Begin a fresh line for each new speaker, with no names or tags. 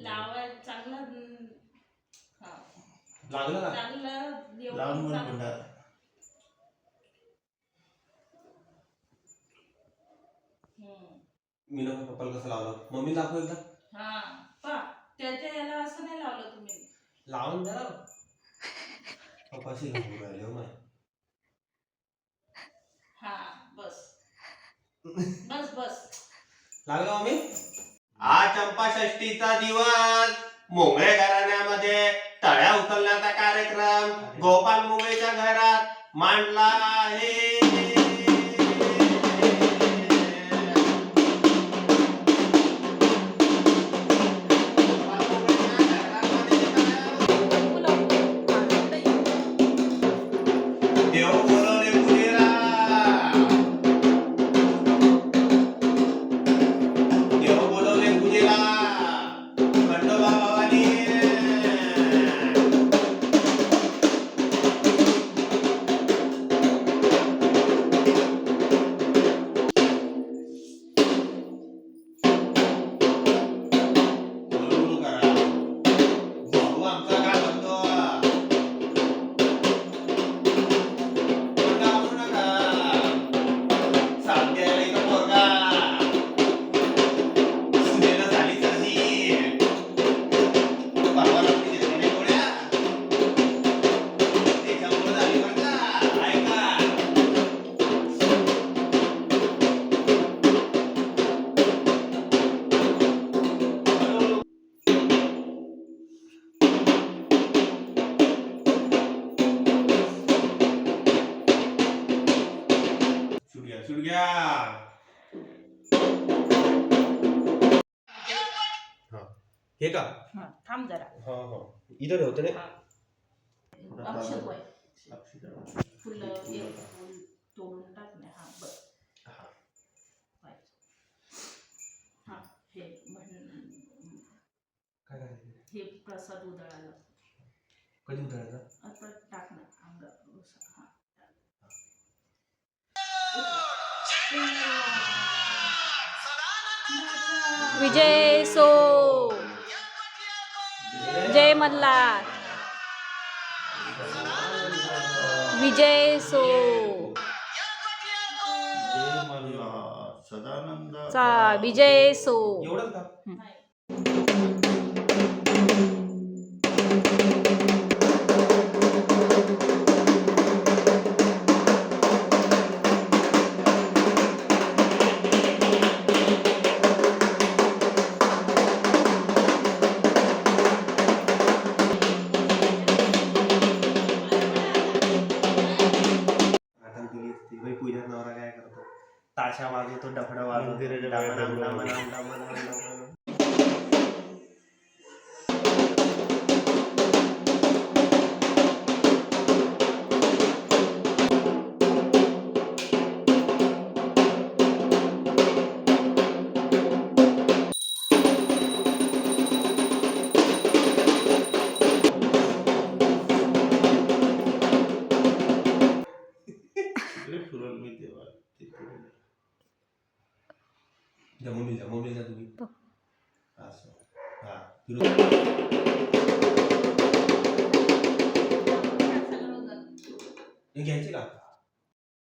लावाय चांगला हम्म, हा.
लागलं ना
चांगला एवढं
लावून बोल
चांगलं- हम्म.
मी ना पप्पाला कसं लावलं? मम्मी दाखव एकदा
हा. पा त्याच्या याला असं नाही लावलं तुम्ही.
लावून द्या. पप्पाशी घालून राहिले हो माय.
हा बस. बस बस.
लागलं मम्मी? आज चंपा षष्टीचा दिवस. मोंगळे घराण्यामध्ये तळ्या उचलण्याचा कार्यक्रम. गोपाल मुंगळेच्या घरात मांडला आहे. सुडग्या सुडग्या हा. हे का?
हा, थांब जरा.
हा हा. इथं ठेवतो रे.
हा. अक्षत वय. फुलं एक फुल तोडून टाक ना हा बस
हा.
वय. हा हे म्हण हे प्रसाद उधळाला
कधी उतरायचा
आता टाक ना अंगा हा.
विजय सो। जय मल्हार। विजय सो।
सदानंद
चा विजय सो।
ताशा वाजवतो डफडा वाजवतो
मंदिराच्या बाहेर
डमणम,
डमणम.
डमणम, डमणम, डमणम.
इकडे फिरवलं मी तेव्हा ते फिरवलं.
जमवली जमवली का तुम्ही. असं. हा फिरू हे घ्यायचे का?